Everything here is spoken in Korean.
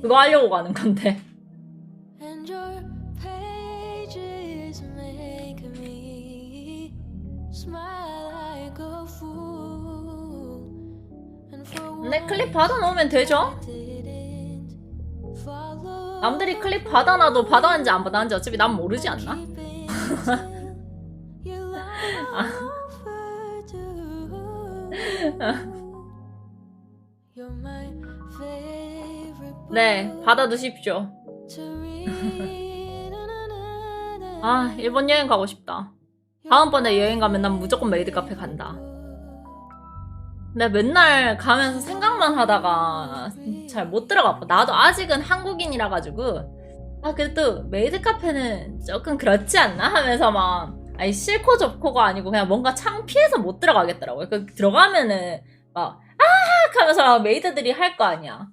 그거 하려고 가는 건데. 근데 클립 받아놓으면 되죠? 남들이 클립 받아놔도 받아왔는지 안 받아왔는지 어차피 난 모르지 않나? keeping 네, 받아두십시오. to read. 아, 일본 여행 가고 싶다. 다음번에 여행 가면 난 무조건 메이드 카페 간다. 근데 맨날 가면서 생각만 하다가 잘 못 들어가 봐. 나도 아직은 한국인이라 가지고 아 그래도 메이드 카페는 조금 그렇지 않나 하면서 막 아니 싫고 좋고가 아니고 그냥 뭔가 창피해서 못 들어가겠더라고요. 그 들어가면은 막아 하면서 막 메이드들이 할 거 아니야.